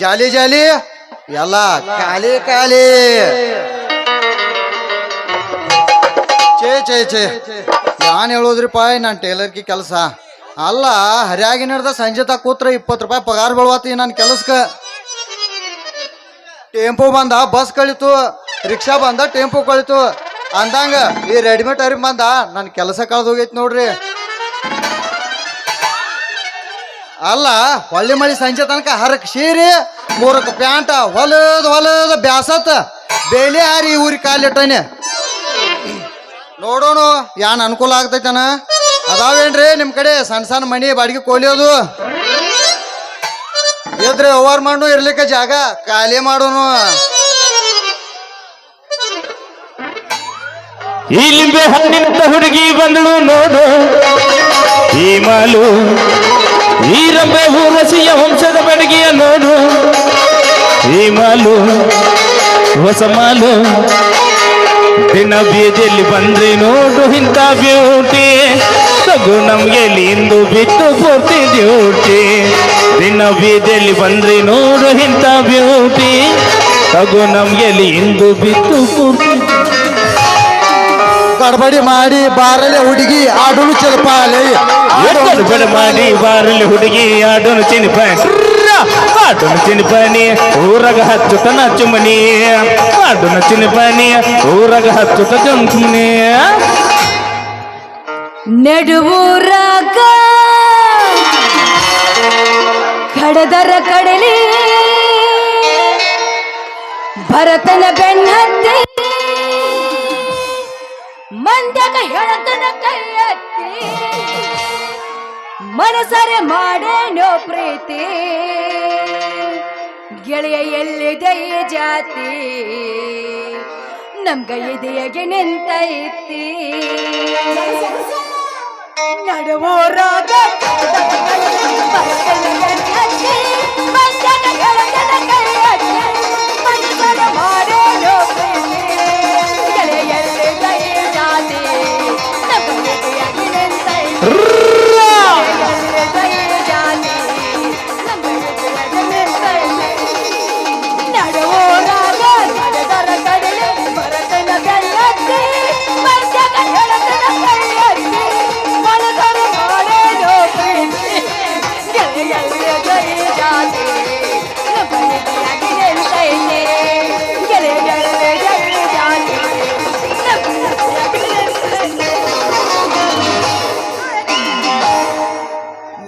ಜಾಲಿ ಜಾಲಿ. ಎಲ್ಲ ಖಾಲಿ ಖಾಲಿ. ಚೇ ಚೇ ಚೇ ಯಾನ್ ಹೇಳೋದ್ರಿಪ್ಪ ನಾನು ಟೇಲರ್ಗೆ ಕೆಲಸ. ಅಲ್ಲ, ಹರಿಯಾಗಿ ನಡೆದ ಸಂಜೆ ತಾ ಕೂತ್ರ ಇಪ್ಪತ್ತು ರೂಪಾಯಿ ಪಗಾರ ಬೀಳ್ವಾತಿ ನನ್ನ ಕೆಲಸಕ್ಕೆ. ಟೆಂಪೋ ಬಂದ, ಬಸ್ ಕಳಿತು, ರಿಕ್ಷಾ ಬಂದ, ಟೆಂಪೋ ಕಳಿತು. ಅಂದಂಗ, ಈ ರೆಡಿಮೇಡ್ ಅರಿ ಬಂದ ನನ್ನ ಕೆಲಸ ಕಳೆದೋಗೈತಿ ನೋಡ್ರಿ. ಅಲ್ಲ, ಹೊಳ್ಳಿ ಮಳಿ ಸಂಜೆ ತನಕ ಹರಕ್ ಸೀರಿ ಮೂರಕ್ಕೆ ಪ್ಯಾಂಟ, ಹೊಲದ ಹೊಲದ ಬ್ಯಾಸತ್. ಬೇಲಿ ಹಾರಿ ಊರಿ ಕಾಲಿಟ್ಟನೆ ನೋಡೋಣ, ಯಾನ್ ಅನುಕೂಲ ಆಗ್ತೈತನ ಅದಾವೇನ್ರಿ ನಿಮ್ ಕಡೆ ಸಣ್ಣ ಸಣ್ಣ ಮನಿ, ಬಾಡಿಗೆ ಕೋಲಿಯೋದು ಎದ್ರೆ ಓವರ್ ಮಾಡು ಇರ್ಲಿಕ್ಕೆ ಜಾಗ, ಖಾಲಿ ಮಾಡೋನು. ಈ ಲಿಂಬೆ ಹಣ್ಣಿನಂತ ಹುಡುಗಿ ಬಂದಳು ನೋಡು. ಈ ಮಾಲು ಈ ರಸಿಯ ವಂಶದ ಬೆಡಗಿಯ ನೋಡು. ಈ ಮಾಲು, ಹೊಸ ಮಾಲು. ದಿನ ಬೀದಿಯಲ್ಲಿ ಬಂದ್ರೆ ನೋಡು ಇಂಥ ಬ್ಯೂಟಿ ತಗು ನಮ್ಗೆ ಇಂದು ಬಿಟ್ಟು ಪೂರ್ತಿ ಡ್ಯೂಟಿ ದಿನ ಬೀದಿಯಲ್ಲಿ ಬಂದ್ರೆ ನೋಡು ಇಂಥ ಬ್ಯೂಟಿ ತಗು ನಮ್ಗೆ ಇಂದು ಬಿಟ್ಟು ಪೂರ್ತಿ ಗಡ್ಬಡಿ ಮಾಡಿ ಬಾರಲೆ ಹುಡುಗಿ ಆಡಲು ಚಲಪಾಲೆ. ಗಡಬಡಿ ಬಡ ಮಾಡಿ ಬಾರಲೆ ಹುಡುಗಿ ಆಡಲು ಚಿನಿಪಾನಿ ಆಡೋನು ಚಿನಿಪಾನಿ ಊರಾಗ ಹಚ್ಚುತ್ತ ಚುಮನಿ ಆಡೋನು ಚಿನಿಪಾನಿ ಊರಾಗ ಹಚ್ಚುತ್ತ ಚುಮನಿ ನಡುವೂರಾಗ ಕಡದರ ಕಡಲಿ ಭರತನ ಬೆನ್ನತ್ತಿ ಮಂದ್ಯಾಗ ಹೇಳತನ ಕೈಯತ್ತಿ. ಮನಸರೆ ಮಾಡೇನೋ ಪ್ರೀತಿ. ಗೆಳೆಯ ಎಲ್ಲಿದೆ ಈ ಜಾತಿ? ನಮ್ಗ ಇದೆಯಗೆ ನಿಂತೈತಿ ನಡುವೋರಾಗ ಮಾಡೋದು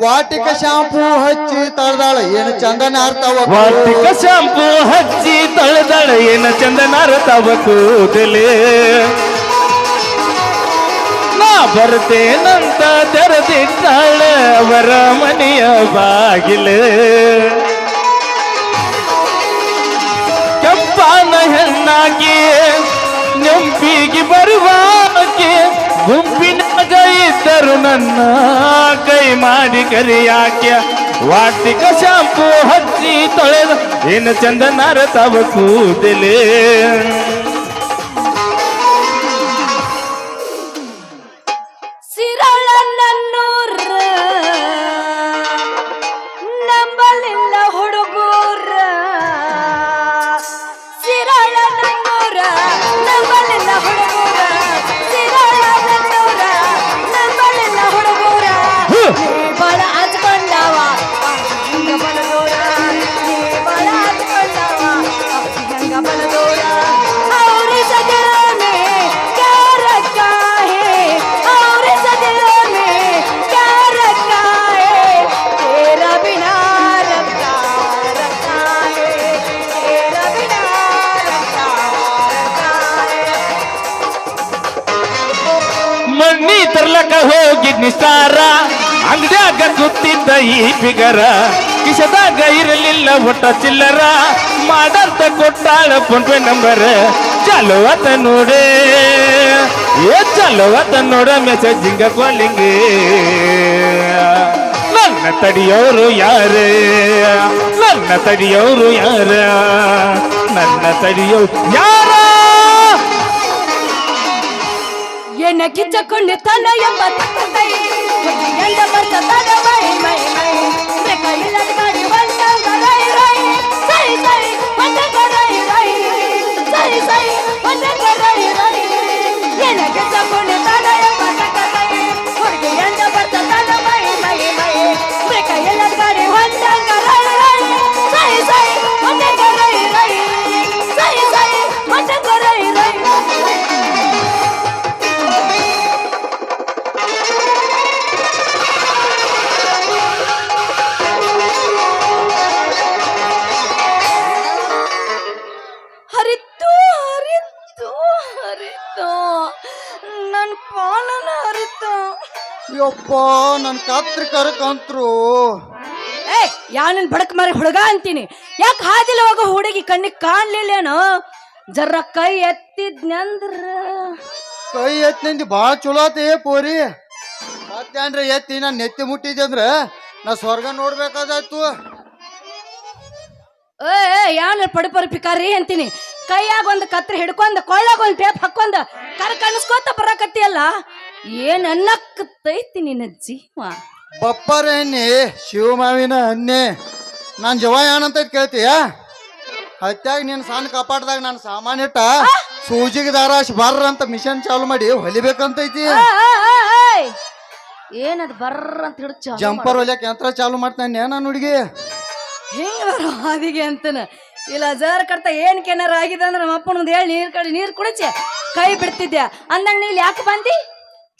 ವಾಟಿಕ ಶಾಂಪೂ ಹಚ್ಚಿ ತಳದಾಳ, ಏನು ಚಂದನ ಅರ್ಥವ ವಾಟಿಕ ಶಾಂಪು ಹಚ್ಚಿ ತಳದಾಳ, ಏನು ಚಂದನ ತವ ಕೂದಲೇ? ನಾ ಬರ್ತೇನಂತ ತೆರೆದಿದ್ದಾಳ, ಅವರ ಮನೆಯ ಬಾಗಿಲು. ಕೆಂಪಾನ ಹೆಣ್ಣಾಗಿ ನೆಂಪಿಗೆ ಬರುವಾಕೆ ಗುಂಪಿನ ಇದ್ದರು ನನ್ನ ಮಾಡಿ ಕರಿಯಾಕ್ಯ. ವಾಟಿಕ ಶಾಂಪು ಹಚ್ಚಿ ತೊಳೆದ. ಏನು ಚಂದನಾರ ತವ ಕೂದಲೇ. ಹೋಗಿ ನಿಸ್ತಾರ ಅಂಗಡ್ಯಾಗ ಸುತ್ತಿದ್ದ ಈ ಫಿಗರ, ಕಿಶದಾಗ ಇರಲಿಲ್ಲ ಒಟ್ಟ ಚಿಲ್ಲರ. ಮಾಡಂತ ಕೊಟ್ಟಾಳ ಫೋನ್ ನಂಬರ್. ಚಲೋ ಅತ ನೋಡೆ. ಏ ಚಲೋ ಅತ ನೋಡ ಮೆಸೇಜಿಂಗ ಕಾಲಿಂಗ್ ನನ್ನ ತಡಿಯೋರು ಯಾರೇ. ನನ್ನ ತಡಿಯೋರು ಯಾರ. ನನ್ನ ತಡಿಯೋ ಯಾರ. ಬೆನ್ನ ಕಿಚ್ಚಕೊಂಡು ತನ ಎಂಬ ಎಂದ ಕಿಚ್ಚ ನನ್ ಕತ್ರಿ ಕರ್ಕಂತ್ರು. ಏ ಯಾನನ್ ಬಡಕ್ ಮಾರಿ ಹುಡುಗ ಅಂತೀನಿ? ಯಾಕೆ ಹಾದಿಲ ಹೋಗೋ ಹುಡುಗಿ ಕಣ್ಣಿಗೆ ಕಾಣ್ಲಿಲ್ಲೇನು? ಜರ್ರ ಕೈ ಎತ್ತಿದ್ನಂದ್ರ. ಕೈ ಎತ್ತಿ ಬಾಳ ಭಾಳ ಚಲೋ ಆತಿ ಪೋರಿ. ಮತ್ತೇನ್ರ ಎತ್ತಿ ನಾನು ನೆತ್ತಿ ಮುಟ್ಟಿದ್ದೆ ಅಂದ್ರ ನಾ ಸ್ವರ್ಗ ನೋಡ್ಬೇಕಾದಾಯ್ತು. ಏ ಏ, ಯಾನ ಪಡಿಪರಿ ಪಿಕಾರಿ ಅಂತೀನಿ? ಕೈಯಾಗ ಒಂದು ಕತ್ರಿ ಹಿಡ್ಕೊಂಡ್ ಕೊಳ್ಳಾಗ ಒಂದು ಟೇಪ್ ಹಾಕೊಂಡ್ ಕರ್ ಕಣಸ್ಕೋತ ಬರಾಕತ್ತಿಯಲ್ಲ ಏನ್ ಅನ್ನಕ್ಕತ್ತೈತಿ ನಿನ್ನ ಜೀವ? ಬಪ್ಪರ ಎಣ್ಣೆ ಶಿವಮಾವಿನ ಅನ್ನೆ. ನಾನ್ ಜವ ಏನಂತ ಕೇಳ್ತೀಯ? ಹತ್ಯಾಗ ನೀನ್ ಸಣ್ಣ ಕಪಾಟದಾಗ ನಾನು ಸಾಮಾನ್ಯ ಇಟ್ಟ ಸೂಜಿಗೆ ದಾರಾಶ್ ಬರ್ರ ಅಂತ ಮಿಷನ್ ಚಾಲು ಮಾಡಿ ಹೊಲಿಬೇಕಂತೈತಿ. ಏನದು ಬರ್ರ ಅಂತ ಹಿಡಿದು ಜಂಪರ್ ಹೊಲಿಯಕ್ ಯಂತ್ರ ಚಾಲು ಮಾಡ್ತಾನೆ ನಾನು ಹುಡುಗಿ? ಹೆಂಗ ಬರೋ ಹಾದಿಗೆ ಅಂತನ? ಇಲ್ಲ ಜರ್ ಕಡ್ತ ಏನ್ ಕೆನಾರ ಆಗಿದೆ ಅಂದ್ರೆ ನಮ್ಮ ಅಪ್ಪನ ಒಂದು ಹೇಳಿ ನೀರ್ ಕಡೆ ನೀರ್ ಕುಡಿಚೆ. ಕೈ ಬಿಡ್ತಿದ್ಯಾ? ಅಂದಂಗ ನೀ ಯಾಕೆ ಬಂದಿ?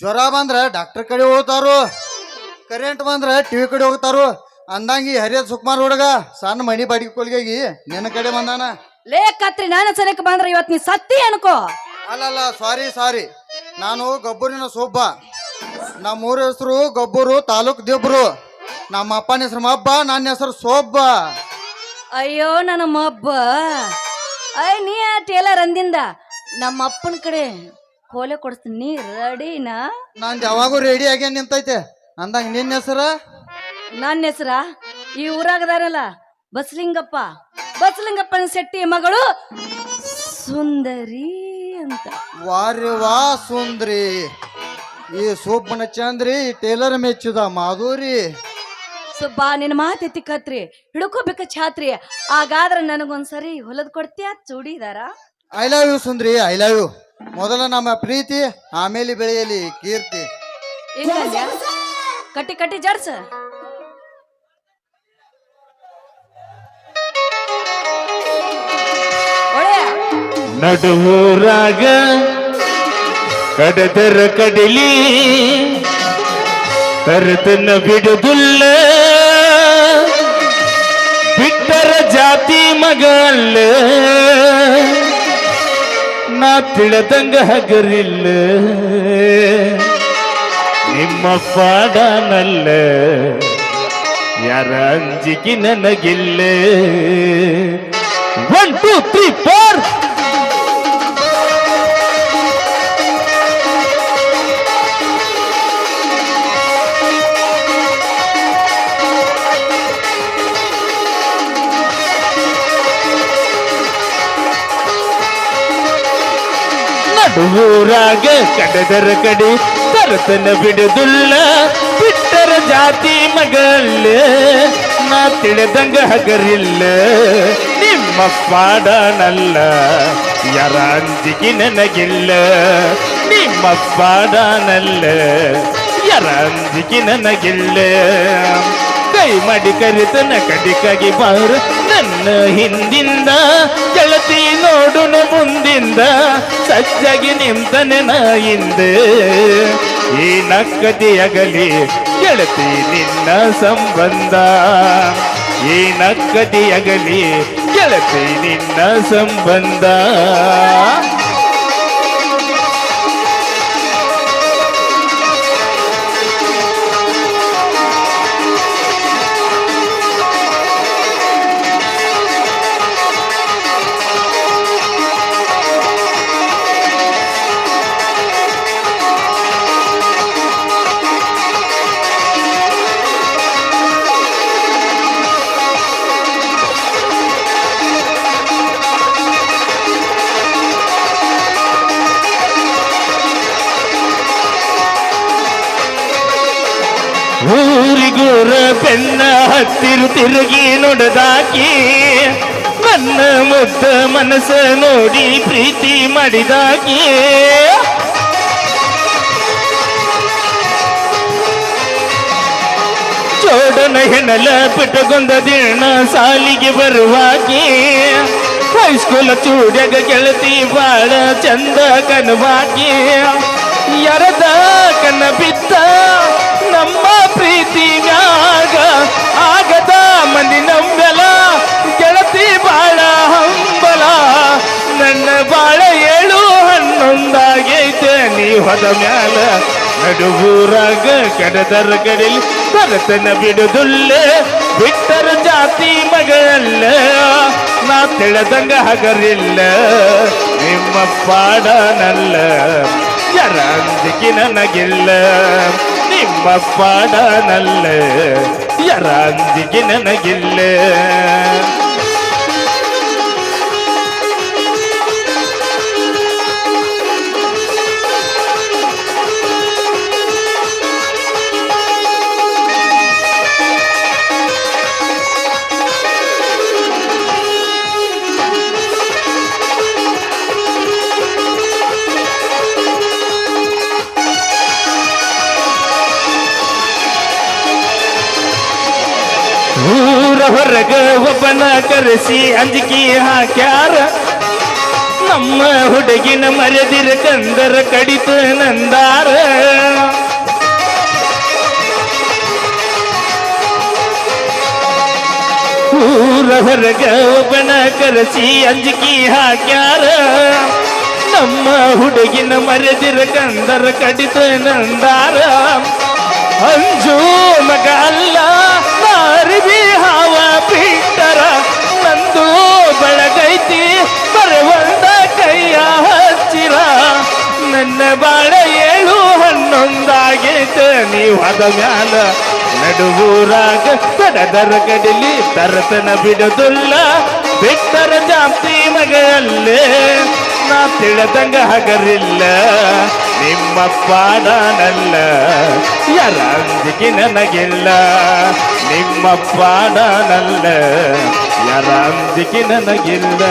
ಜ್ವರ ಬಂದ್ರೆ ಡಾಕ್ಟರ್ ಕಡೆ ಹೋಗ್ತಾರು ಕರೆಂಟ್ ಬಂದ್ರೆ ಟಿವಿ ಕಡೆ ಹೋಗ್ತಾರು ಅಂದಂಗಿ ಹರಿಯದ್ ಸುಕುಮಾರ್ ಹುಡುಗ ಸಣ್ಣ ಮಣಿ ಬಾಡಿಗೆ ಕೊಲ್ಗೆಗಿ ನಿನ್ನ ಕಡೆ ಬಂದಾನ. ಲೇ ಕತ್ರಿ ನಾನು ಸಲಕ್ಕೆ ಬಂದ್ರೆ ಇವತ್ತು ನೀ ಸತ್ತಿ ಅನ್ಕೋ. ಅಲ್ಲಲ್ಲ ಸಾರಿ ಸಾರಿ ನಾನು ಗೊಬ್ಬರಿನ ಸೊಬ್ಬ. ನಮ್ಮ ಊರ ಹೆಸರು ಗೊಬ್ಬರು ತಾಲೂಕ್ ದಿಬ್ರು. ನಮ್ಮ ಅಪ್ಪನ ಹೆಸರು ಮಬ್ಬ ನನ್ನ ಹೆಸರು ಸೊಬ್ಬ. ಅಯ್ಯೋ ನನ್ನ ಮಬ್ಬ. ಅಯ್ಯ ನೀ ಆ ಟೇಲರ್ ಅಂದಿಂದ? ನಮ್ಮ ಅಪ್ಪನ ಕಡೆ ಕೋಲೆ ಕೊಡಿಸ್ತೀನಿ. ನೀ ರೆಡಿನಾ? ನಾನು ಯಾವಾಗೂ ರೆಡಿ ಆಗ್ಯಾನ ನಿಂತೈತೆ. ಅಂದಂಗ ನಿನ್ನ ಹೆಸರ? ನನ್ನ ಹೆಸರ? ಈ ಊರಾಗದಾರಲ್ಲ ಬಸಲಿಂಗಪ್ಪ. ಬಸಲಿಂಗಪ್ಪನ ಶೆಟ್ಟಿ ಮಗಳು ಸುಂದರಿ ಅಂತ. ವಾರಿ ವಾ ಸುಂದ್ರಿ. ಈ ಸೊಬ್ಬನ ಚಂದ್ರಿ ಈ ಟೇಲರ್ ಮೆಚ್ಚುದ ಮಾಧುರಿ. ಸುಬ್ಬ ನಿನ್ನ ಮಾತೆತ್ತಿ ಕತ್ರಿ. ಹಿಡ್ಕೋಬೇಕ ಛಾತ್ರಿ. ಹಾಗಾದ್ರೆ ನನಗೊಂದ್ಸರಿ ಹೊಲದ್ ಕೊಡ್ತೀಯ ಚೂಡಿದಾರ? ಐ ಲವ್ ಯು ಸುಂದ್ರಿ ಐ ಲವ್ ಯು ಮೊದಲ ನಮ್ಮ ಪ್ರೀತಿ ಆಮೇಲೆ ಬೆಳೆಯಲಿ ಕೀರ್ತಿ. ಹಿಂಗಂದ್ಯಾ ಕಟ್ಟಿ ಕಟ್ಟಿ ಜಡ್ಸ. ನಡುವೂರಾಗ ಕಡದರ ಕಡಿಲಿ ತರತನ ಬಿಡುದಿಲ್ಲ. ಬಿಟ್ಟರ ಜಾತಿ ಮಗಲ್ಲ. ನಾ ತಿಳದಂಗ ಹಗರಿಲ್ಲ. ನಿಮ್ಮ ಪಾಡನಲ್ಲ. ಯಾರ ಅಂಜಿಕೆ ನನಗಿಲ್ಲ. ಒನ್ ಟೂ ತ್ರೀ ಫೋರ್ ನಡುವೂರಾಗ ಕಡದರ ಕಡೆ ತರತನ ಬಿಡದುಲ್ಲ ಬಿಟ್ಟರ ಜಾತಿ ಮಗಲ್ಲ ನಾ ತಿಳಿದಂಗ ಹಗರಿಲ್ಲ. ನಿಮ್ಮ ಪಾಡನಲ್ಲ ಯಾರ ಅಂಜಿಕೆ ನನಗಿಲ್ಲ. ನಿಮ್ಮ ಪಾಡನಲ್ಲ ಯಾರ ಅಂಜಿಕೆ ನನಗಿಲ್ಲ. ಕೈ ಮಾಡಿ ಕರಿತನ ಕಡಿಕಾಗಿ ಬಾರ ನನ್ನ ಹಿಂದಿಂದ ಗೆಳತಿ ನೋಡುನು ಮುಂದಿಂದ ಸಜ್ಜಾಗಿ ನಿಂತನೆ ನಾ ಹಿಂದೆ. ಈ ನಕ್ಕದಿಯಗಲಿ ಗೆಳತಿ ನಿನ್ನ ಸಂಬಂಧ. ಈ ನಕ್ಕದಿಯಗಲಿ ಗೆಳತಿ ನಿನ್ನ ಸಂಬಂಧ. ಬೆನ್ನ ಹತ್ತಿರು ತಿರುಗಿ ನೋಡದಾಕಿ ನನ್ನ ಮುದ್ದ ಮನಸ್ಸ ನೋಡಿ ಪ್ರೀತಿ ಮಾಡಿದಾಕಿ. ಚೋಡನ ಹೆಣಲ ಬಿಟ್ಟಗೊಂದ ದಿನ ಸಾಲಿಗೆ ಬರುವಾಕಿ ಹೈಸ್ಕೂಲ್ ಚೂಡ್ಯಾಗ ಗೆಳತಿ ಬಾಳ ಚಂದ ಕನವಾಕಿ ಯರದ ಕನ ಬಿದ್ದ ನಮ್ಮ ಮ್ಯಾಗ ಆಗದ ಮಂದಿ ನಂಬಲ. ಗೆಳತಿ ಬಾಳ ಹಂಬಲ. ನನ್ನ ಬಾಳ ಏಳು ಹನ್ನೊಂದಾಗೈತೆ. ನೀ ಹೊದ ಮ್ಯಾಲ ನಡುವೂರಾಗ ಕಡದರ ಕಡಲಿ ಭರತನ ಬಿಡುದುಲ್ಲೆ. ಬಿಟ್ಟರ ಜಾತಿ ಮಗಳಲ್ಲ. ನಾ ತಿಳಿದಂಗ ಹಗರಿಲ್ಲ. ನಿಮ್ಮ ಪಾಡನಲ್ಲ. ಯಾರ ಅಂದಿಕಿ ನನಗಿಲ್ಲ. ನಿಮ್ಮ ಪಾಡನಲ್ಲ ಯಾರ ಅಂಜಿಕೆ ನನಗಿಲ್ಲ. ಅಂಜಿಕಿ ಅಂಜಿಕೆ ಹಾಕ್ಯಾರ. ನಮ್ಮ ಹುಡುಗಿನ ಮರೆದಿರ ಕಂದರ ಕಡಿತ ನಂದಾರ. ಊರ ಹೊರಗ ಒಬ್ಬನ ಕರೆಸಿ ಅಂಜಿಕಿ ಹಾಕ್ಯಾರ. ನಮ್ಮ ಹುಡುಗಿನ ಮರೆದಿರ ಕಂದರ ಕಡಿತ ನಂದಾರ. ಅಂಜು ಮಗ ಅಲ್ಲ ಬಾಳ ಏಳು ಹನ್ನೊಂದಾಗೈತ ನೀವು ಅದ ಮ್ಯಾಲ ನಡುವೂರಾಗ ತಡದರ ಕಡಿಲಿ ತರತನ ಬಿಡದುಲ್ಲ. ಬಿಟ್ಟರ ಜಾಸ್ತಿ ಮಗಲ್ಲೇ ನಾ ತಿಳಿದಂಗ ಹಗರಿಲ್ಲ. ನಿಮ್ಮ ಪಾಡನಲ್ಲ ಯಾರ ನನಗಿಲ್ಲ. ನಿಮ್ಮ ಪಾಡನಲ್ಲ ಯಾರ ನನಗಿಲ್ಲ.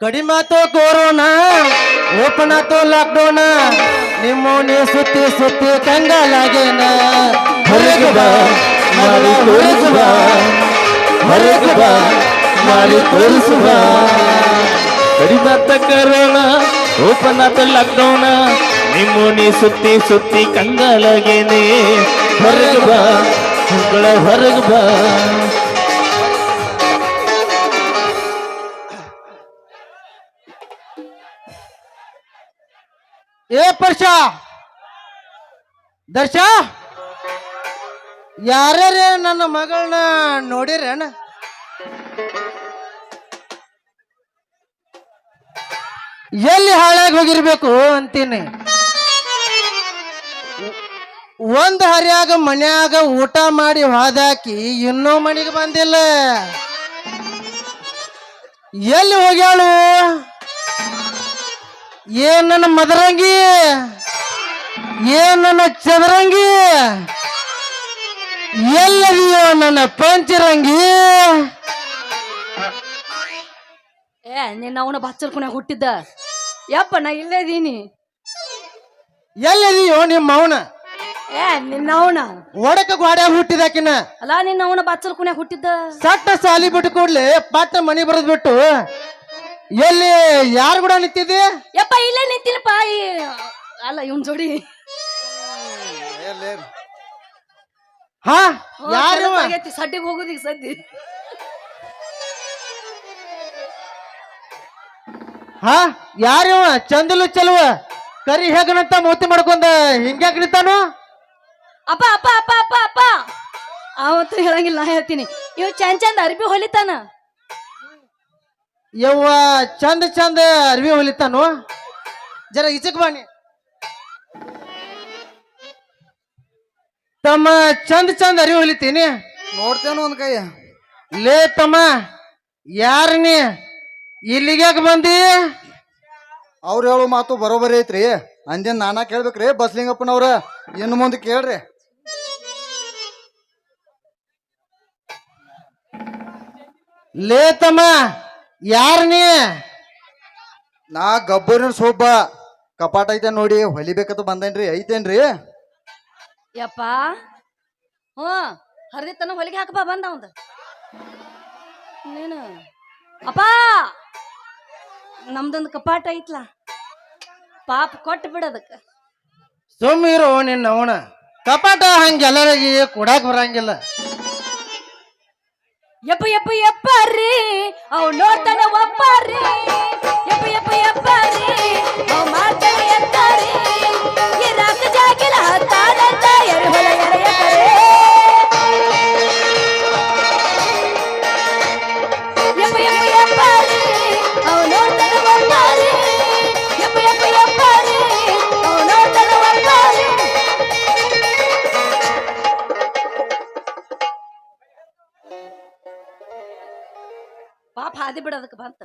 ಕಡಿಮೆ ಕೋರೋಣ ಕೊರೋನಾ, ಓಪನ್ ಆತೋ ಲಾಕ್ಡೌನ ನಿಮ್ಮ ಸುತ್ತಿ ಸುತ್ತಿ ಕಂಗಾಲಾಗೇನ? ಹೊರಗೆ ಬಾ ಮಾಡಿ ತೋರಿಸು ಬಾ ಹೊರಗೆ ಬಾ ಕಡಿಮತ್ತ ಕರೋಣ ಓಪನ್ ಆತ ಲಾಕ್ಡೌನ್ ನಿಮ್ಮ ನೀ ಸುತ್ತಿ ಸುತ್ತಿ ಕಂಗಾಲಾಗೇನೆ? ಹೊರಗೆ ಬಾ ಹೊರಗೆ ಬಾ ಏ ಪರ್ಷ! ದರ್ಶ! ಯಾರ್ಯಾರೇ ನನ್ನ ಮಗಳನ್ನ ನೋಡಿರೇನ? ಎಲ್ಲಿ ಹಾಳಾಗಿ ಹೋಗಿರ್ಬೇಕು ಅಂತೀನಿ. ಒಂದ್ ಹರಿಯಾಗ ಮನ್ಯಾಗ ಊಟ ಮಾಡಿ ಹಾದಾಕಿ ಇನ್ನೂ ಮನೆಗೆ ಬಂದಿಲ್ಲ. ಎಲ್ಲಿ ಹೋಗ್ಯಾಳು? ಏನ್ ನನ್ನ ಮದರಂಗಿ? ಏನ್ ನನ್ನ ಚದರಂಗಿ? ಎಲ್ಲದಿಯೋ ನನ್ನ ಪಂಚರಂಗಿ. ಏ ನಿನ್ನ ಅವನ ಬಚ್ಚಲ್ಕುಣ್ಯಾಗ ಹುಟ್ಟಿದ್ದ. ಯಪ್ಪ ನಾ ಇಲ್ಲೇ ಇದೀನಿ. ಎಲ್ಲದಿಯೋ ನಿಮ್ಮ ಅವನ. ಏ ನಿನ್ನ ಅವನ. ಒಡಕ ಗ್ವಾಡ್ಯಾಗ ಹುಟ್ಟಿದಾಕಿನ. ಅಲ್ಲ ನಿನ್ನ ಅವನ ಬಚ್ಚಲ್ಕುಣ್ಯಾಗ ಹುಟ್ಟಿದ್ದ. ಸಟ್ಟ ಸಾಲಿ ಬಿಟ್ಟು ಕೂಡ್ಲೆ ಪಟ್ಟ ಮನಿ ಬರದ್ ಬಿಟ್ಟು ಎಲ್ಲಿ ಯಾರು ಕೂಡ ನಿಂತಿದ್ದೆ? ಯಪ್ಪ ಇಲ್ಲೇ ನಿಂತಿನಪ್ಪ ಅಲ್ಲ ಇವನ್ ಜೋಡಿ. ಹಾ ಯಾರು? ಸಡ್ಡಿಗೆ ಹೋಗೋದೀಗ ಸದ್ದಿ. ಹಾ ಯಾರಿವ ಚಂದಲು ಚಲುವ. ಕರಿ ಹೇಗನಂತ ಮೂತಿ ಮಾಡ್ಕೊಂಡ ಹಿಂಗ್ಯಾಕ್ ನಿಂತಾನು ಅಪ್ಪ ಅಪ್ಪ ಅಪ್ಪ ಅಪ್ಪ ಅಪ್ಪ. ಅವತ್ತು ಹೇಳಂಗಿಲ್ಲ ನಾ ಹೇಳ್ತೀನಿ. ಇವ್ ಚಂದ ಚಂದ ಅರ್ಬಿ ಹೊಲಿತಾನ. ಯವ್ವ ಚಂದ ಚಂದ ಅರ್ವಿ ಹೊಲಿತಾನು ಜರ ಈಚಕ್ ಬಾಣಿ ತಮ್ಮ ಚಂದ ಚಂದ ಅರಿವಿ ಹೊಲಿತೀನಿ ನೋಡ್ತೇನು ಒಂದ್ ಕೈ. ಲೇ ತಮ್ಮ ಯಾರ ನೀ? ಇಲ್ಲಿಗ್ಯಾಕ ಬಂದಿ? ಅವ್ರು ಹೇಳೋ ಮಾತು ಬರೋಬರಿ ಐತ್ರಿ. ಅಂದಿನ ನಾನಾ ಕೇಳ್ಬೇಕ್ರಿ ಬಸ್ಲಿಂಗಪ್ಪನವ್ರ. ಇನ್ನು ಮುಂದೆ ಕೇಳ್ರಿ. ಲೇ ತಮ್ಮ ಯಾರ ನೀ ನಾ ಗಬ್ಬರಿನ ಸೊಬ್ಬ. ಕಪಾಟ ಐತೆ ನೋಡಿ ಹೊಲಿಬೇಕಂತ ಬಂದೇನ್ರಿ ಐತೇನ್ರಿ? ಯಪ್ಪ ಹ್ಞೂ ಹರಿದಿತ್ತನ ಹೊಲಿಗೆ ಹಾಕಪ್ಪ ಬಂದ ಅವಂದ. ನೀನು ಅಪ್ಪ ನಮ್ದೊಂದು ಕಪಾಟ ಐತ್ಲ? ಪಾಪ ಕೊಟ್ಟು ಬಿಡೋದಕ್ಕೆ ಸುಮ್ಮಿರೋ ನಿನ್ನ ಅವನ ಕಪಾಟ ಹಂಗೆಲ್ಲರಿಗೆ ಕೊಡಾಕ್ ಬರಂಗಿಲ್ಲ. ಯಪ್ಪ ಯಪ್ಪ ಯಪ್ಪ ರೀ ಅವ್ ನೋಡ್ತಾನೆ ಒಪ್ಪ ರೀ ಯಪ್ಪ ಯಪ್ಪ ಯಪ್ಪ ರೀ ಅವ್ ಮಾಡ್ತಾನೆ ಎತ್ತ ರೀ ಇರಾಕ ಜಾಗಿಲ ಹತ್ತಾದಂತ ಎರಿಹೊಲ ಹೊಲ ಯಪ್ಪ ಪಾಪ ಅದಕ್ಕೆ ಬಂತ.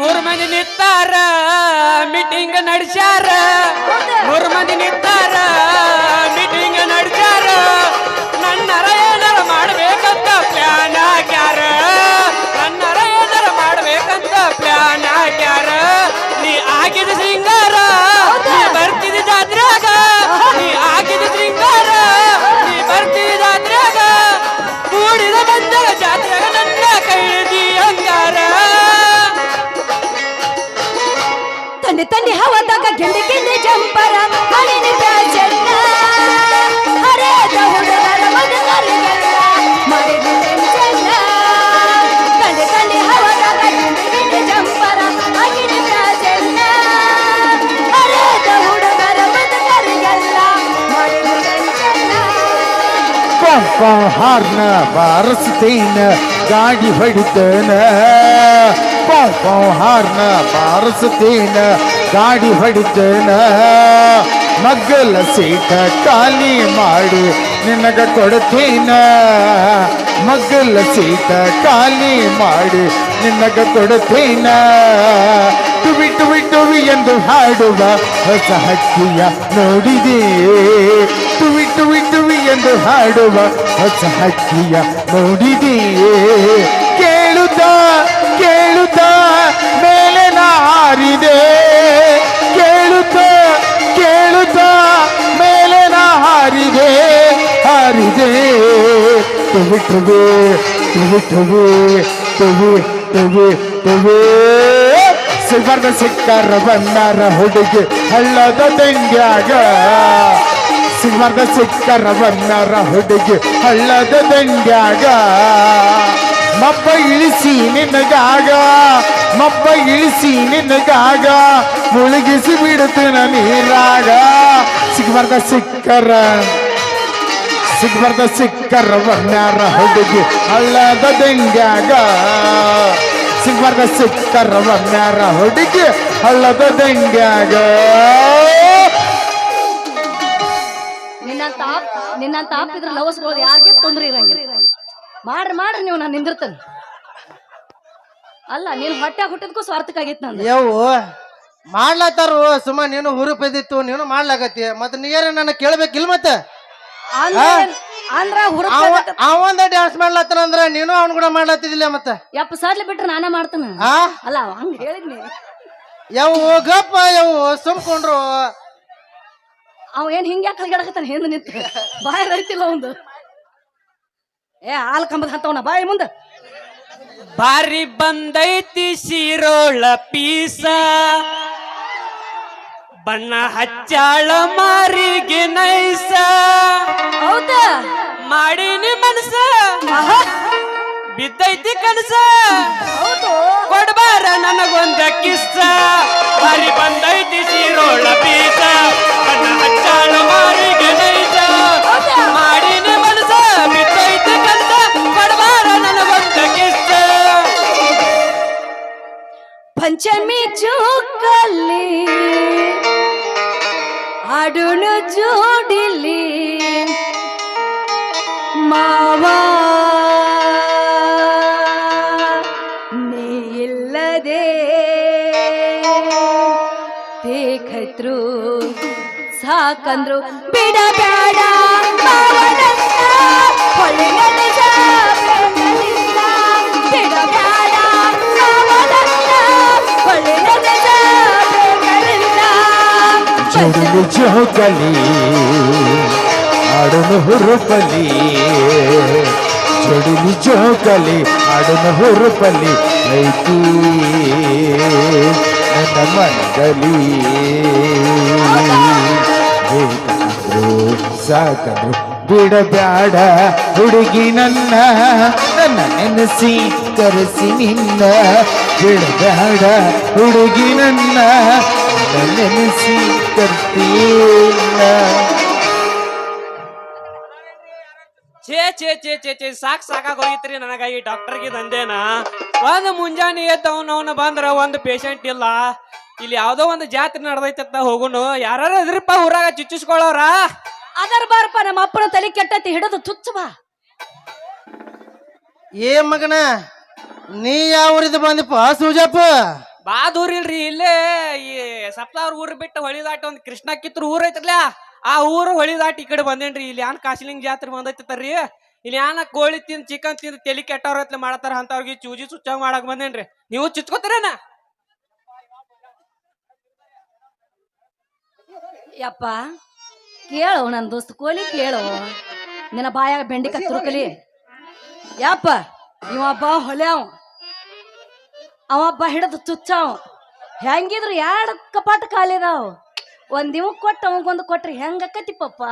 ಮೂರ್ ಮಂದಿ ನಿಂತಾರ ಮೀಟಿಂಗ್ ನಡೆಸ್ಯಾರ. ಮೂರು ಮಂದಿ ನಿಂತಾರ ಮೀಟಿಂಗ್ ನಡ್ಸ್ಯಾರ. ತಂದೆ ತಂದೆ ಹವದಾಗ ಗಿಂಡಿ ಗಿಂಡಿ. ಜಂಪರ. ಹವದಾಗ ಗಿಂಡಿ ಗಿಂಡಿ. ಜಂಪರ ಪಂಪ ಹಾರ್ನ ಬಾರಸ್ತೇನ, ಗಾಡಿ ಹೊಡಿತೇನ. ಪಂಪ ಪಾರಸತೇನ ಗಾಡಿ ಹೊಡಿತೇನ, ಮಗ್ಗಲ ಸೀಟ ಖಾಲಿ ಮಾಡಿ, ನಿನಗ ಕೊಡ್ತೀನ. ಮಗ್ಗಲ ಸೀಟ ಖಾಲಿ ಮಾಡಿ, ನಿನಗ ಕೊಡ್ತೀನ. ಟುವಿ ಟುವಿ ಟುವಿ ಎಂದು ಹಾಡುವ ಹೊಸ ಹಕ್ಕಿಯ ನೋಡಿದೆ. ಟುವಿ ಟುವಿ ಟುವಿ ಎಂದು ಹಾಡುವ ಹೊಸ ಹಕ್ಕಿಯ ನೋಡಿದೆ. ಕೇಳುತ್ತ ಕೇಳುತ್ತ, ಮೇಲೆ ನಾರಿದೆ. ಕೇಳುತ್ತ ಕೇಳುತ್ತ, ಮೇಲೆ ನಾರಿದೆ. ಹಾರಿದೆ. ಹಾರಿದೆ ಟುವಿ ಟುವಿ ಟುವಿ ಟುವಿ ಟುವಿ ಟುವಿ ಟುವಿ ಸಿಲ್ವರ್ದ ಸಿಕ್ಕರ ಬಣ್ಣರ ಹುಡುಗಿ ಹಳ್ಳದ ತೆಂಗ್ಯಾಗ. ಸಿಲ್ವರ್ದ ಸಿಕ್ಕರ ಬಣ್ಣರ ಹುಡುಗಿ ಹಳ್ಳದ ದಂಡ್ಯಾಗ ಮಬ್ಬ ಇಳಿಸಿ ನಿನಗಾಗ, ಮಬ್ಬ ಇಳಿಸಿ ನಿನಗಾಗ, ಮುಳುಗಿಸಿ ಬಿಡುತ್ತಿನ ನೀರಾಗ. ಸಿಗ್ಬಾರ್ದ ಸಿಕ್ಕರ ಸಿಗ್ಬಾರ್ದ ಸಿಕ್ಕರ ವರ್ಣ್ಯಾರ ಹುಡುಗಿ ಹಳ್ಳದ ದಂಡ್ಯಾಗ ಸಿಗ್ಬಾರ್ದ ಸಿಕ್ಕರ ವರ್ಣ್ಯಾರ ಹುಡುಗಿ ಹಳ್ಳದ ದಂಡ್ಯಾಗ ನಿನ್ನಂತ ಆಪ್ ನಿನ್ನಂತ ಆಪ್ ಇದ್ರ ಲವಸ್ಗಳು ಯಾರಿಗೆ ತೊಂದ್ರೆ ಇರಂಗಿಲ್ಲ. ಮಾಡ್ರಿ ಮಾಡ್ರಿ ನೀವು ನಾನು ನಿಂದಿರ್ತೇನೆ. ಅಲ್ಲ ನೀನ್ ಹೊಟ್ಟೆ ಹುಟ್ಟಿದ್ಕೂ ಸ್ವಾರ್ಥಕ್ಕಾಗಿತ್ತು ನಾನು ಯವ್ವ ಮಾಡ್ಲತ್ತಾರು ಸುಮ್ಮ ನೀನು ಹುರುಪ್ ಎದ್ದಿತ್ತು ನೀನು ಮಾಡ್ಲಾಗತ್ತಿ ಮತ್ತೆ ನೀರ ನನ್ನ ಕೇಳ್ಬೇಕಿಲ್ ಮತ್ತೆ? ಅಂದ್ರ ಅಂದ್ರ ಅವ ಅವಂದ ಡ್ಯಾನ್ಸ್ ಮಾಡ್ಲತ್ತಾನಂದ್ರ ನೀನು ಅವನ್ ಕೂಡ ಮಾಡ್ಲತ್ತಿದಿಲ್ಲ ಮತ್ತೆ? ಯಪ್ಪ ಸರ್ಲಿ ಬಿಟ್ರೆ ನಾನೇ ಮಾಡ್ತಾನ. ಅಲ್ಲ ಹಂಗ ಹೇಳಿದ್ನಿ. ಯವ್ವ ಗಪ್ಪ ಯವ್ವ ಸುಮ್ಕೊಂಡ್ರು. ಅವ ಏನ್ ಹಿಂಗ್ ಯಾಕೆ ಹಲ್ಗಾಡಕತ್ತಾನ? ಹಿಂದ್ ನಿಂತ. ಬಾಯಿ ರೈತಿಲ್ಲ ಒಂದು ಏ ಹಾಲ್ ಕಂಬದ ಹತ್ತವನ? ಬಾಯಿ ಮುಂದ. ಬಾರಿ ಬಂದೈತಿ ಶಿರೋಳ ಪೀಸ. ಬಣ್ಣ ಹಚ್ಚಾಳ ಮಾರಿಗೆ ನೈಸ. ಹೌದಾ? ಮಾಡೀನಿ ಮನಸ. ಆಹಾ, ಬಿದ್ದೈತಿ ಕನಸ. ಕೊಡ್ಬಾರ ನನಗೊಂದ ಕಿಸ್ಸ. ಬಾರಿ ಬಂದೈತಿ ಸೀರೋಳ ಪೀಸ ಬಣ್ಣ ಹಚ್ಚಾಳ ಮಾರಿಗೆ ನೈಸ ಮಾಡೀನಿ ಮನಸ ಬಿದ್ದೈತಿ ಕನಸ. ಕೊಡ್ಬಾರ ನನಗೊಂದ ಕಿಸ್ಸ. ಪಂಚಮಿ ಚೂಕಲ್ಲಿ ಆಡುನು ಜೋಡಿಲಿ. ಮಾವ ಸಾಕಂದ್ರು ಬಿಡ ಬೇಡ ಮಾವನನ್ನ ಹೊಳ್ಳಿನ ನಿಜ ಬೆನ್ನಲ್ಲಿಲ್ಲ. ಬಿಡ ಬೇಡ ಮಾವನನ್ನ ಹೊಳ್ಳಿನ ನಿಜ ಬೆನ್ನಲ್ಲಿಲ್ಲ. ಬೇಕಂದ್ರು ಸಾಕದ್ರು. ಬಿಡಬ್ಯಾಡ ಹುಡುಗಿ ನನ್ನ ನನ್ನ ನೆನೆಸಿ ಕರೆಸಿ ನಿನ್ನ. ಬಿಡಬ್ಯಾಡ ಹುಡುಗಿ ನನ್ನ ನೆನೆಸಿ ಕರ್ತೀನ ಛೇ ಛೇ ಛೇ ಛೇ ಛೇ, ಸಾಕ್ ಸಾಕಾಗ ಹೋಗಿತ್ರಿ ನನಗ ಈ ಡಾಕ್ಟರ್ಗೆ ದಂದೇನ ಒಂದ್ ಮುಂಜಾನೆ ಎದ್ದವನವನ ಬಂದ್ರ ಒಂದ್ ಪೇಷಂಟ್ ಇಲ್ಲ. ಇಲ್ಲಿ ಯಾವ್ದೋ ಒಂದು ಜಾತ್ರೆ ನಡೆದೈತತ್ತ ಹೋಗುನು. ಯಾರು ಇದ್ರಪ್ಪ ಊರಾಗ ಚುಚ್ಚಿಸ್ಕೊಳ್ಳೋರ ಅದರ ಬಾರಪ್ಪ ನಮ್ಮ ಅಪ್ಪನ ತಲೆ ಕೆಟ್ಟತಿ ಹಿಡಿದು ತುಚ್ಚ ಬಾ. ಏ ಮಗನ ನೀ ಯಾವ ಊರಿದ ಬಂದಿಪ್ಪ ಸೂಜಪ್ಪ? ಬಾ ದೂರ ಇಲ್ರಿ ಇಲ್ಲೇ ಈ ಸಪ್ತಾವ್ರ ಊರ್ ಬಿಟ್ಟು ಹೊಳಿದಾಟ ಒಂದು ಒಂದ್ ಕೃಷ್ಣ ಕಿತ್ರ ಊರ್ ಐತ್ರಲ್ಲ ಆ ಊರು ಹೊಳಿದಾಟ ಈ ಕಡೆ ಬಂದೇನ್ರಿ. ಇಲ್ಲಿ ಯಾನ್ ಕಾಶಿಲಿಂಗ್ ಜಾತ್ರೆ ಬಂದೈತರಿ ಇಲ್ಲಿ ಯಾನ ಕೋಳಿ ತಿಂದ್ ಚಿಕನ್ ತಿಂದ್ ತಲಿ ಕೆಟ್ಟವ್ರ ಮಾಡತಾರ ಅಂತವ್ರಿಗೆ ಚೂಜಿ ಚುಚ್ಚಾಗ ಮಾಡಕ್ ಬಂದೇನ್ರಿ. ನೀವು ಚುಚ್ಕೋತೀರೇನ? ಯಪ್ಪ ಕೇಳು ನನ್ನ ದೋಸ್ತ ಕೋಲಿ ಕೇಳು. ನಿನ್ನ ಬಾಯಾಗ ಬೆಂಡಿ ಕತ್ತುರುಕಲಿ ಯಪ್ಪ ಇವಬ್ಬ ಹೊಲ್ಯಾವ ಅವಬ್ಬ ಹಿಡಿದು ಚುಚ್ಚಾವ. ಹೆಂಗಿದ್ರು ಎರಡು ಕಪಾಟ ಕಾಲಿದಾವ ಒಂದ್ ಇವ್ ಕೊಟ್ಟು ಅವಂಗೊಂದು ಕೊಟ್ರಿ ಹೆಂಗ ಪಪ್ಪ?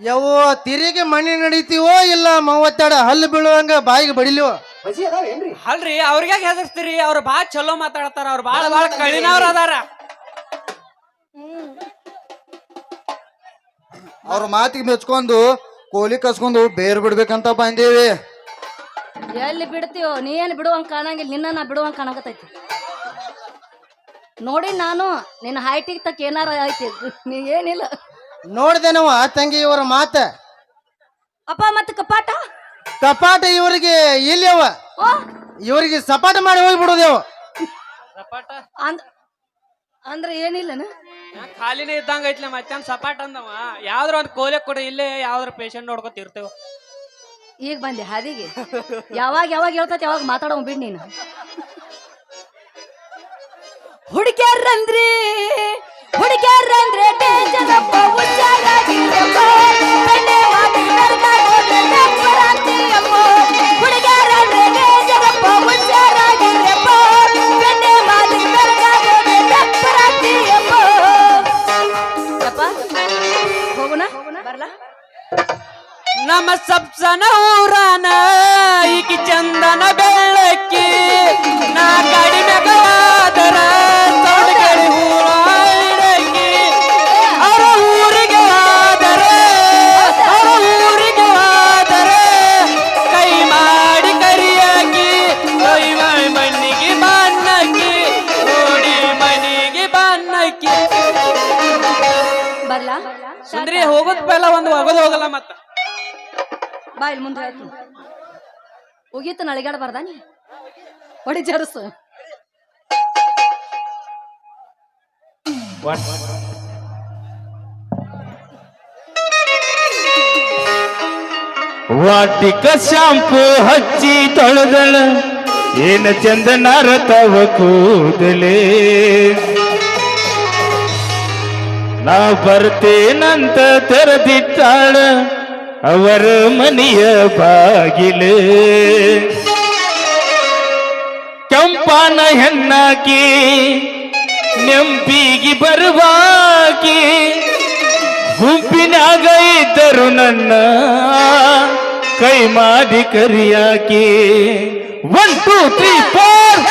ಯವ್ವ ತಿರಿಗೆ ಮಣ್ಣಿ ನಡೀತೀವೋ ಇಲ್ಲ ಮೂವತ್ತೆರಡು ಹಲ್ಲು ಬೀಳುವಂಗ ಬಾಯಿಗೆ ಬಡಿಲಿವೋ? ಅಲ್ರಿ ಅವ್ರಿಗೆ ಹೆದರ್ಸ್ತೀರಿ? ಅವ್ರು ಬಾಳ ಚಲೋ ಮಾತಾಡ್ತಾರ ಅವ್ರು ಬಾಳ ಬಾಳ ಕಳಿನವ್ರ ಅದಾರ. ಅವ್ರ ಮಾತಿಗೆ ಮೆಚ್ಕೊಂಡು ಕೋಲಿ ಕಸ್ಕೊಂಡು ಬೇರ್ ಬಿಡ್ಬೇಕಂತ ಬಂದೀವಿ. ಎಲ್ಲಿ ಬಿಡ್ತೀವೋ ನೀ ಏನು ಬಿಡುವಂಗ ಕಾಣಂಗಿಲ್ಲ ನಿನ್ನ ನಾ ಬಿಡುವಂಗ ಕಾಣಕತ್ತೈತಿ. ನೋಡಿ ನಾನು ನಿನ್ನ ಹೈಟಿಗೆ ತಕ್ಕ ಏನಾರ ಐತಿ ನೀ ಏನಿಲ್ಲ. ನೋಡ್ದೇನವ ತಂಗಿ ಇವರ ಮಾತ. ಅಪ್ಪ ಮತ್ತೆ ಕಪಾಟ? ಕಪಾಟ ಇವರಿಗೆ ಇಲ್ಲವ ಇವರಿಗೆ ಸಪಾಟ ಮಾಡಿ ಹೋಗ್ಬಿಡೋದೇವ. ಸಪಾಟ ಅಂದ್ ಅಂದ್ರೆ ಏನಿಲ್ಲನ? ಖಾಲಿನೇ ಇದ್ದಂಗ ಐತ್ಲ ಮತ್ತೆ ಸಪಾಟ್ ಅಂದವ? ಯಾವ್ದ್ರ ಒಂದ್ ಕೋಲೆ ಕೊಡ ಇಲ್ಲೇ ಯಾವ್ದ್ರ ಪೇಷಂಟ್ ನೋಡ್ಕೊತಿರ್ತೇವ ಈಗ ಬಂದೆ ಹಾದಿಗೆ. ಯಾವಾಗ ಯಾವಾಗ ಹೇಳ್ತೈತಿ ಯಾವಾಗ ಮಾತಾಡೋ ಬಿಡ್ ನೀನು. ಹುಡುಗ್ಯಾರಂದ್ರಿ ಹುಡುಗ್ಯಾರಂದ್ರೆ ಡೇಂಜರಪ್ಪ ಬೆಣ್ಣೆ ಹುಡುಗ್ಯಾರಂದ್ರೆ ಡೇಂಜರಪ್ಪ ಬರ್ಲಾ? ನಮ್ಮ ಸಪ್ಸನ ಊರಾನ, ಈಕಿ ಚಂದನ ಬೆಳ್ಳಕ್ಕಿ, ನಾ ಕಡಿಮೆ ಗವಾದರ ಆದರೆ ಕೈ ಮಾಡಿ ಕೈ ಮಾಡಿ ಮಣ್ಣಿಗೆ ಬನ್ನಕ್ಕಿ ಓಡಿ ಮನಿಗಿ ಬನ್ನಕ್ಕಿ ಸುಂದ್ರಿ ಹೋಗೋದ್ ಪೆಲ್ಲ ಒಂದು ಒಗದು ಹೋಗಲ್ಲ ಮತ್ತ. ಬಾ ಇಲ್ಲಿ ಮುಂದೆ ಹೇಳ್ತೀನಿ ಹೋಗಿತ್ತು ನಳಿಗಾಡ ಬರ್ದ ನೀ? ಹೊಡಿ ಜರಸು ವಾಟಿಕ ಶಾಂಪು ಹಚ್ಚಿ ತೊಳೆದಳ. ಏನ ಚಂದನಾರ ತವ ಕೂದಲೇ? ನಾ ಬರ್ತೇನಂತ ತೆರೆದಿಟ್ಟಾಳ ಅವರ ಮನೆಯ ಬಾಗಿಲು. ಕೆಂಪಾನ ಹೆಣ್ಣಾಕಿ, ನೆಂಪಿಗೆ ಬರುವಾಕಿ, ಗುಂಪಿನಾಗ ಇದ್ದರು ನನ್ನ ಕೈ ಮಾಡಿ ಕರಿಯಾಕಿ. ಒನ್ ಟೂ ತ್ರೀ ಫೋರ್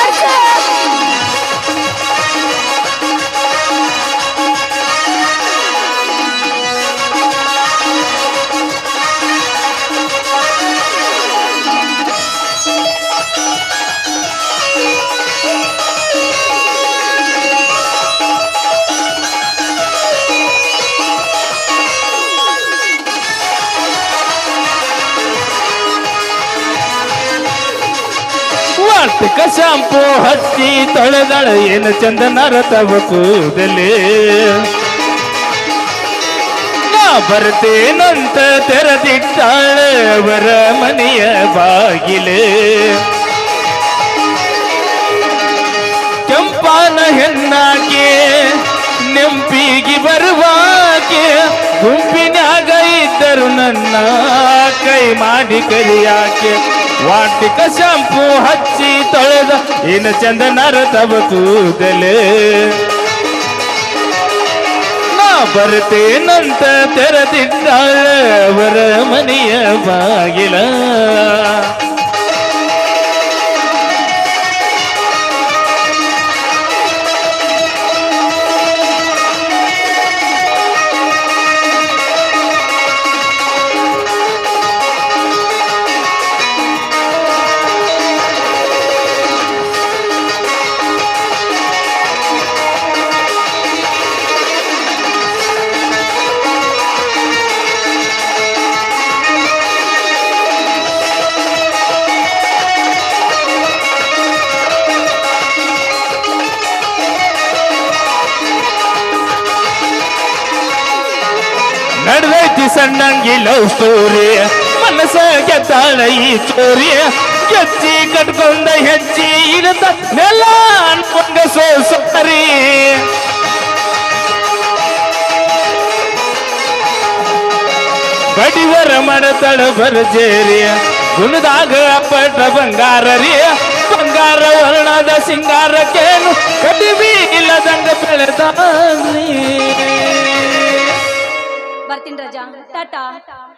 ವಾರ್ತಿಕ ಶಾಂಪು ಹಚ್ಚಿ ತೊಳೆದಳ, ಏನು ಚಂದನರ ತವ ಕೂದಲೇ. ಬರ್ತೇನಂತ ತೆರೆದಿಟ್ಟಾಳೆ ಅವರ ಮನೆಯ ಬಾಗಿಲೇ. ಕೆಂಪಾನ ಹೆಣ್ಣಾಕೆ, ನೆಂಪಿಗೆ ಬರುವಾಕೆ ಗುಂಪಿನಾಗ ಇದ್ದರು ನನ್ನ ಕೈ ಮಾಡಿ ಕರಿಯಾಕೆ. ವಾಟಿಕ ಶಾಂಪು ಹಚ್ಚಿ ತೊಳೆದ ಇನ್ನು ಚಂದನರ ತಬ ಕೂದಲೇ. ನಾ ಬರ್ತೇನಂತ ತೆರೆದಿದ್ದಾಳೆ ಅವರ ಮನೆಯ ಬಾಗಿಲ. ಸಣ್ಣಂಗಿ ಲವ್ ಸ್ಟೋರಿ ಮನಸ ಗೆದ್ದಾಳ ಈ ಚೋರಿ ಗೆಜ್ಜಿ ಕಟ್ಕೊಂಡ ಹೆಜ್ಜಿ ಇಳಿದ ನೆಲ ಅನ್ಕೊಂಡ ಸೋ ಸರಿ ಬಡಿವರ ಮಡತಳ ಬರ್ಜೇರಿ ಗುಣದಾಗ ಅಪ್ಪಟ ಬಂಗಾರ ರೀ ಬಂಗಾರ ವರ್ಣದ ಸಿಂಗಾರಕ್ಕೇನು ಕಡಿಮೆ ಇಲ್ಲದಂಗ ಬೆಳೆದಾಗ್ಲಿ रतन राजा। टाटा।